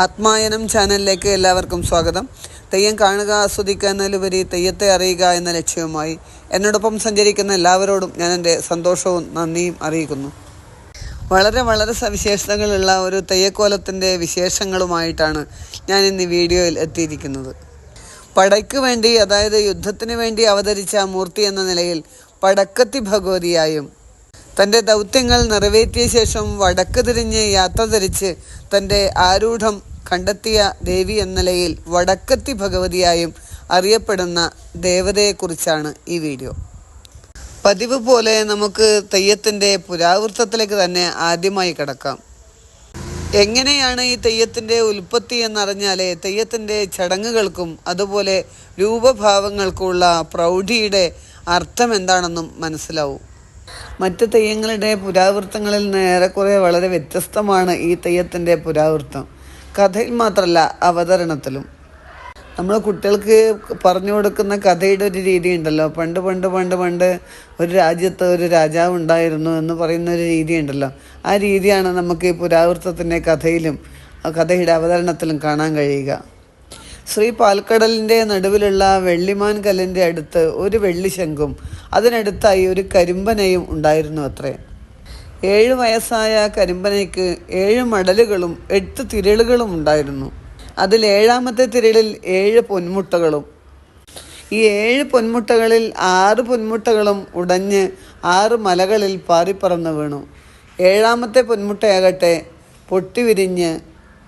ആത്മായനം ചാനലിലേക്ക് എല്ലാവർക്കും സ്വാഗതം. തെയ്യം കാണുക ആസ്വദിക്കുക എന്നതിലുപരി തെയ്യത്തെ അറിയുക എന്ന ലക്ഷ്യവുമായി എന്നോടൊപ്പം സഞ്ചരിക്കുന്ന എല്ലാവരോടും ഞാൻ എന്റെ സന്തോഷവും നന്ദിയും അറിയിക്കുന്നു. വളരെ വളരെ സവിശേഷതകളുള്ള ഒരു തെയ്യക്കോലത്തിന്റെ വിശേഷങ്ങളുമായിട്ടാണ് ഞാൻ ഇന്ന് വീഡിയോയിൽ എത്തിയിരിക്കുന്നത്. പടയ്ക്ക് വേണ്ടി അതായത് യുദ്ധത്തിന് വേണ്ടി അവതരിച്ച മൂർത്തി എന്ന നിലയിൽ പടക്കത്തി ഭഗവതിയായും തന്റെ ദൗത്യങ്ങൾ നിറവേറ്റിയ ശേഷം വടക്ക് തിരിഞ്ഞ് യാത്ര തിരിച്ച് തന്റെ ആരൂഢം കണ്ടെത്തിയ ദേവി എന്ന നിലയിൽ വടക്കത്തി ഭഗവതിയായും അറിയപ്പെടുന്ന ദേവതയെക്കുറിച്ചാണ് ഈ വീഡിയോ. പതിവ് പോലെ നമുക്ക് തെയ്യത്തിന്റെ പുരാവൃത്തത്തിലേക്ക് തന്നെ ആദ്യമായി കിടക്കാം. എങ്ങനെയാണ് ഈ തെയ്യത്തിന്റെ ഉൽപ്പത്തി എന്നറിഞ്ഞാലേ തെയ്യത്തിന്റെ ചടങ്ങുകൾക്കും അതുപോലെ രൂപഭാവങ്ങൾക്കുമുള്ള പ്രൗഢിയുടെ അർത്ഥം എന്താണെന്നും മനസ്സിലാവും. മറ്റ് തെയ്യങ്ങളുടെ പുരാവൃത്തങ്ങളിൽ നിന്ന് ഏറെക്കുറെ വളരെ വ്യത്യസ്തമാണ് ഈ തെയ്യത്തിന്റെ പുരാവൃത്തം. കഥയിൽ മാത്രമല്ല അവതരണത്തിലും. നമ്മൾ കുട്ടികൾക്ക് പറഞ്ഞു കൊടുക്കുന്ന കഥയുടെ ഒരു രീതി ഉണ്ടല്ലോ. പണ്ട് പണ്ട് പണ്ട് പണ്ട് ഒരു രാജ്യത്ത് ഒരു രാജാവ് ഉണ്ടായിരുന്നു എന്ന് പറയുന്ന ഒരു രീതി ഉണ്ടല്ലോ. ആ രീതിയാണ് നമുക്ക് ഈ പുരാവൃത്തത്തിന്റെ കഥയിലും കഥയുടെ അവതരണത്തിലും കാണാൻ കഴിയുക. ശ്രീ പാൽക്കടലിന്റെ നടുവിലുള്ള വെള്ളിമാൻ കല്ലിന്റെ അടുത്ത് ഒരു വെള്ളിശങ്കും അതിനടുത്തായി ഒരു കരിമ്പനയും ഉണ്ടായിരുന്നു അത്രേ. ഏഴ് വയസ്സായ കരിമ്പനയ്ക്ക് ഏഴ് മടലുകളും എട്ട് തിരളുകളും ഉണ്ടായിരുന്നു. അതിൽ ഏഴാമത്തെ തിരളിൽ ഏഴ് പൊന്മുട്ടകളും. ഈ ഏഴ് പൊന്മുട്ടകളിൽ ആറ് പൊന്മുട്ടകളും ഉടഞ്ഞ് ആറ് മലകളിൽ പാറിപ്പറന്ന് വീണു. ഏഴാമത്തെ പൊന്മുട്ടയാകട്ടെ പൊട്ടിവിരിഞ്ഞ്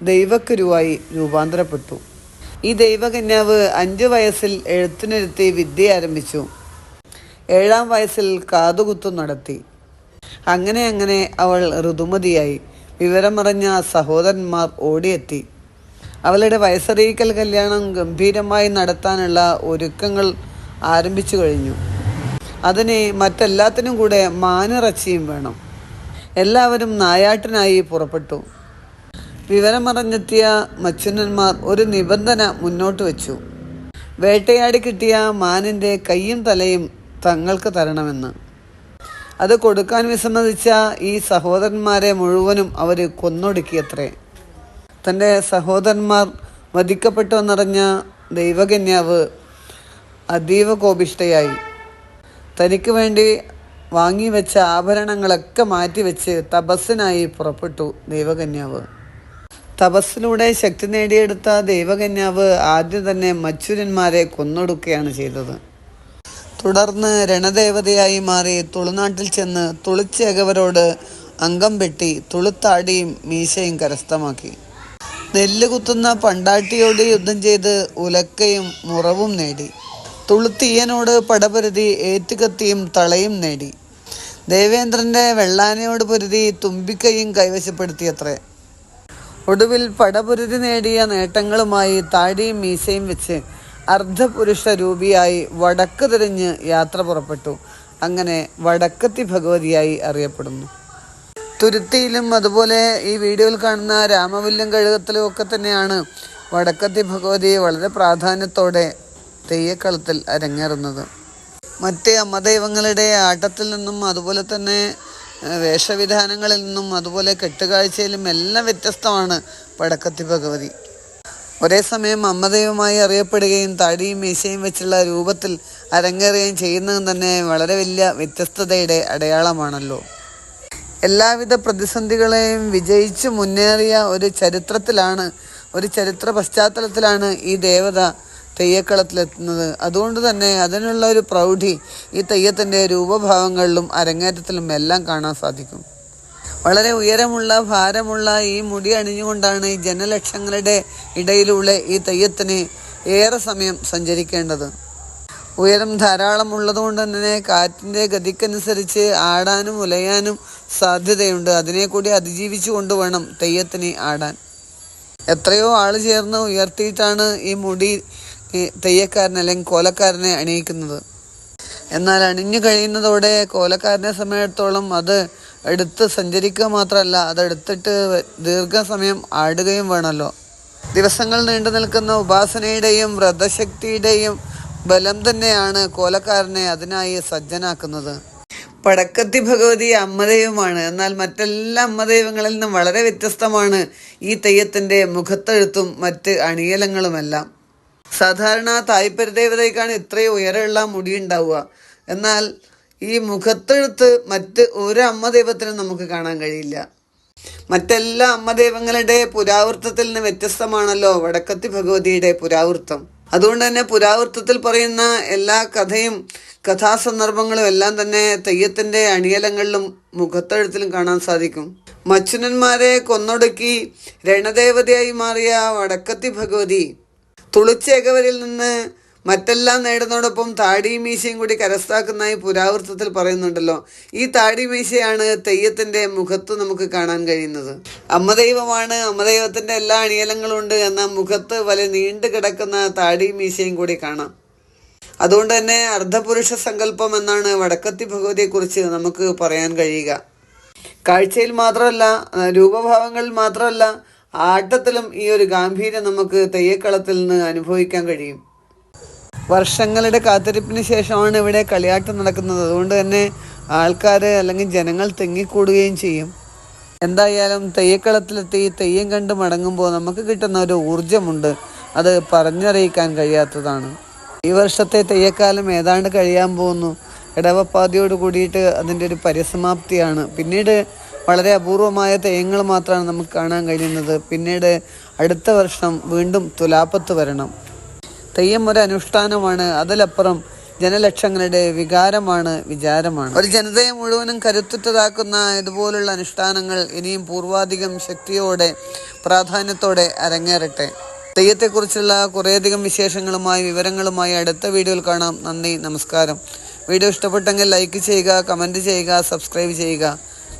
ദൈവക്കുരുവായി രൂപാന്തരപ്പെട്ടു. ഈ ദൈവകന്യാവ് അഞ്ച് വയസ്സിൽ എഴുത്തിനിരുത്തി വിദ്യ ആരംഭിച്ചു. ഏഴാം വയസ്സിൽ കാതുകുത്തു നടത്തി. അങ്ങനെ അങ്ങനെ അവൾ ഋതുമതിയായി. വിവരമറിഞ്ഞ സഹോദരന്മാർ ഓടിയെത്തി. അവളുടെ വയസ്സറിയിക്കൽ കല്യാണം ഗംഭീരമായി നടത്താനുള്ള ഒരുക്കങ്ങൾ ആരംഭിച്ചു കഴിഞ്ഞു. അതിന് മറ്റെല്ലാത്തിനും കൂടെ മാനിറച്ചിയും വേണം. എല്ലാവരും നായാട്ടിനായി പുറപ്പെട്ടു. വിവരമറിഞ്ഞെത്തിയ മച്ചുനന്മാർ ഒരു നിബന്ധന മുന്നോട്ട് വെച്ചു. വേട്ടയാടി കിട്ടിയ മാനിന്റെ കയ്യും തലയും തങ്ങൾക്ക് തരണമെന്ന്. അത് കൊടുക്കാൻ വിസമ്മതിച്ച ഈ സഹോദരന്മാരെ മുഴുവനും അവർ കൊന്നൊടുക്കിയത്രേ. തന്റെ സഹോദരന്മാർ വധിക്കപ്പെട്ടു എന്നറിഞ്ഞ ദൈവകന്യാവ് അതീവ കോപിഷ്ടയായി തനിക്ക് വേണ്ടി വാങ്ങിവെച്ച ആഭരണങ്ങളൊക്കെ മാറ്റിവെച്ച് തപസ്സിനായി പുറപ്പെട്ടു ദൈവകന്യാവ്. തപസ്സിലൂടെ ശക്തി നേടിയെടുത്ത ദൈവകന്യാവ് ആദ്യം തന്നെ മച്ചുരന്മാരെ കൊന്നൊടുക്കുകയാണ് ചെയ്തത്. തുടർന്ന് രണദേവതയായി മാറി തുളുനാട്ടിൽ ചെന്ന് തുളിച്ചേകവരോട് അംഗം വെട്ടി തുളുത്താടിയും മീശയും കരസ്ഥമാക്കി. നെല്ല് കുത്തുന്ന പണ്ടാട്ടിയോട് യുദ്ധം ചെയ്ത് ഉലക്കയും മുറവും നേടി. തുളുത്തീയനോട് പടപൊരുതി ഏറ്റുകത്തിയും തളയും നേടി. ദേവേന്ദ്രന്റെ വെള്ളാനയോട് പൊരുതി തുമ്പിക്കൈയും കൈവശപ്പെടുത്തിയത്രേ. ഒടുവിൽ പടപുരുതി നേടിയ നേട്ടങ്ങളുമായി താടിയും മീശയും വെച്ച് അർദ്ധപുരുഷ രൂപിയായി വടക്ക് തിരിഞ്ഞ് യാത്ര പുറപ്പെട്ടു. അങ്ങനെ വടക്കത്തി ഭഗവതിയായി അറിയപ്പെടുന്നു. തുരുത്തിയിലും അതുപോലെ ഈ വീഡിയോയിൽ കാണുന്ന രാമവില്ലം കഴുകത്തിലും ഒക്കെ തന്നെയാണ് വടക്കത്തി ഭഗവതി വളരെ പ്രാധാന്യത്തോടെ തെയ്യക്കളത്തിൽ അരങ്ങേറുന്നത്. മറ്റ് അമ്മദൈവങ്ങളുടെ ആട്ടത്തിൽ നിന്നും അതുപോലെ തന്നെ വേഷവിധാനങ്ങളിൽ നിന്നും അതുപോലെ കെട്ടുകാഴ്ചയിലും എല്ലാം വ്യത്യസ്തമാണ് വടക്കത്തി ഭഗവതി. ഒരേ സമയം അമ്മദൈവമായി അറിയപ്പെടുകയും താടിയും മീശയും വെച്ചുള്ള രൂപത്തിൽ അരങ്ങേറുകയും ചെയ്യുന്നതും തന്നെ വളരെ വലിയ വ്യത്യസ്തതയുടെ അടയാളമാണല്ലോ. എല്ലാവിധ പ്രതിസന്ധികളെയും വിജയിച്ച് മുന്നേറിയ ഒരു ചരിത്രത്തിലാണ് ഒരു ചരിത്ര പശ്ചാത്തലത്തിലാണ് ഈ ദേവത തെയ്യക്കളത്തിലെത്തുന്നത്. അതുകൊണ്ട് തന്നെ അതിനുള്ള ഒരു പ്രൗഢി ഈ തെയ്യത്തിന്റെ രൂപഭാവങ്ങളിലും അരങ്ങേറ്റത്തിലും എല്ലാം കാണാൻ സാധിക്കും. വളരെ ഉയരമുള്ള ഭാരമുള്ള ഈ മുടി അണിഞ്ഞുകൊണ്ടാണ് ഈ ജനലക്ഷങ്ങളുടെ ഇടയിലുള്ള ഈ തെയ്യത്തിന് ഏറെ സമയം സഞ്ചരിക്കേണ്ടത്. ഉയരം ധാരാളം ഉള്ളതുകൊണ്ട് തന്നെ കാറ്റിന്റെ ഗതിക്കനുസരിച്ച് ആടാനും ഉലയാനും സാധ്യതയുണ്ട്. അതിനെ കൂടി അതിജീവിച്ചു കൊണ്ടുവേണം തെയ്യത്തിന് ആടാൻ. എത്രയോ ആൾ ചേർന്ന് ഉയർത്തിയിട്ടാണ് ഈ മുടി തെയ്യക്കാരനെ അല്ലെങ്കിൽ കോലക്കാരനെ അണിയിക്കുന്നത്. എന്നാൽ അണിഞ്ഞു കഴിയുന്നതോടെ കോലക്കാരനെ സമയത്തോളം അത് എടുത്ത് സഞ്ചരിക്കുക മാത്രമല്ല അതെടുത്തിട്ട് ദീർഘസമയം ആടുകയും വേണമല്ലോ. ദിവസങ്ങൾ നീണ്ടു നിൽക്കുന്ന ഉപാസനയുടെയും വ്രതശക്തിയുടെയും ബലം തന്നെയാണ് കോലക്കാരനെ അതിനായി സജ്ജനാക്കുന്നത്. പടക്കത്തി ഭഗവതി അമ്മദൈവമാണ് എന്നാൽ മറ്റെല്ലാ അമ്മദൈവങ്ങളിൽ നിന്നും വളരെ വ്യത്യസ്തമാണ് ഈ തെയ്യത്തിന്റെ മുഖത്തെഴുത്തും മറ്റ് അണിയലങ്ങളുമെല്ലാം. സാധാരണ തായ്പരദേവതയ്ക്കാണ് ഇത്രയും ഉയരമുള്ള മുടി ഉണ്ടാവുക. എന്നാൽ ഈ മുഖത്തെഴുത്ത് മറ്റ് ഒരു അമ്മ ദൈവത്തിനും നമുക്ക് കാണാൻ കഴിയില്ല. മറ്റെല്ലാ അമ്മ ദൈവങ്ങളുടെ പുരാവൃത്തത്തിൽ നിന്ന് വ്യത്യസ്തമാണല്ലോ വടക്കത്തി ഭഗവതിയുടെ പുരാവൃത്തം. അതുകൊണ്ട് തന്നെ പുരാവൃത്തത്തിൽ പറയുന്ന എല്ലാ കഥയും കഥാസന്ദർഭങ്ങളും എല്ലാം തന്നെ തെയ്യത്തിന്റെ അണിയലങ്ങളിലും മുഖത്തെഴുത്തിലും കാണാൻ സാധിക്കും. മച്ചുനന്മാരെ കൊന്നൊടുക്കി രണദേവതയായി മാറിയ വടക്കത്തി ഭഗവതി തുളിച്ചേകവരിൽ നിന്ന് മറ്റെല്ലാം നേടുന്നതോടൊപ്പം താടിയും മീശയും കൂടി കരസ്ഥാക്കുന്നതായി പുരാവൃത്തത്തിൽ പറയുന്നുണ്ടല്ലോ. ഈ താടി മീശയാണ് തെയ്യത്തിന്റെ മുഖത്ത് നമുക്ക് കാണാൻ കഴിയുന്നത്. അമ്മദൈവമാണ്. അമ്മദൈവത്തിന്റെ എല്ലാ അണിയലങ്ങളും ഉണ്ട് എന്നാൽ മുഖത്ത് വലിയ നീണ്ടു കിടക്കുന്ന താടിയും മീശയും കൂടി കാണാം. അതുകൊണ്ട് തന്നെ അർദ്ധപുരുഷ സങ്കല്പം എന്നാണ് വടക്കത്തി ഭഗവതിയെക്കുറിച്ച് നമുക്ക് പറയാൻ കഴിയുക. കാഴ്ചയിൽ മാത്രമല്ല രൂപഭാവങ്ങളിൽ മാത്രമല്ല ആട്ടത്തിലും ഈ ഒരു ഗാംഭീര്യം നമുക്ക് തെയ്യക്കളത്തിൽ നിന്ന് അനുഭവിക്കാൻ കഴിയും. വർഷങ്ങളുടെ കാത്തിരിപ്പിന് ശേഷമാണ് ഇവിടെ കളിയാട്ടം നടക്കുന്നത്. അതുകൊണ്ട് തന്നെ ആൾക്കാർ അല്ലെങ്കിൽ ജനങ്ങൾ തെങ്ങിക്കൂടുകയും ചെയ്യും. എന്തായാലും തെയ്യക്കളത്തിലെത്തി തെയ്യം കണ്ട് മടങ്ങുമ്പോൾ നമുക്ക് കിട്ടുന്ന ഒരു ഊർജമുണ്ട് അത് പറഞ്ഞറിയിക്കാൻ കഴിയാത്തതാണ്. ഈ വർഷത്തെ തെയ്യക്കാലം ഏതാണ്ട് കഴിയാൻ പോകുന്നു. ഇടവപ്പാതിയോട് കൂടിയിട്ട് അതിന്റെ ഒരു പരിസമാപ്തിയാണ്. പിന്നീട് വളരെ അപൂർവമായ തെയ്യങ്ങൾ മാത്രമാണ് നമുക്ക് കാണാൻ കഴിയുന്നത്. പിന്നീട് അടുത്ത വർഷം വീണ്ടും തുലാപ്പത്ത് വരണം. തെയ്യം ഒരു അനുഷ്ഠാനമാണ് അതിലപ്പുറം ജനലക്ഷങ്ങളുടെ വികാരമാണ് വിചാരമാണ്. ഒരു ജനതയെ മുഴുവനും കരുത്തുറ്റതാക്കുന്ന ഇതുപോലുള്ള അനുഷ്ഠാനങ്ങൾ ഇനിയും പൂർവാധികം ശക്തിയോടെ പ്രാധാന്യത്തോടെ അരങ്ങേറട്ടെ. തെയ്യത്തെക്കുറിച്ചുള്ള കുറേയധികം വിശേഷങ്ങളുമായി വിവരങ്ങളുമായി അടുത്ത വീഡിയോയിൽ കാണാം. നന്ദി നമസ്കാരം. വീഡിയോ ഇഷ്ടപ്പെട്ടെങ്കിൽ ലൈക്ക് ചെയ്യുക കമന്റ് ചെയ്യുക സബ്സ്ക്രൈബ് ചെയ്യുക.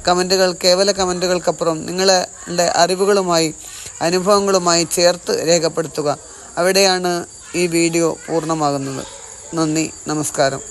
കമന്റുകൾ കേവല കമന്റുകൾക്കപ്പുറം നിങ്ങളുടെ അറിവുകളുമായി അനുഭവങ്ങളുമായി ചേർത്ത് രേഖപ്പെടുത്തുക. അവിടെയാണ് ഈ വീഡിയോ പൂർണമാകുന്നത്. നന്ദി നമസ്കാരം.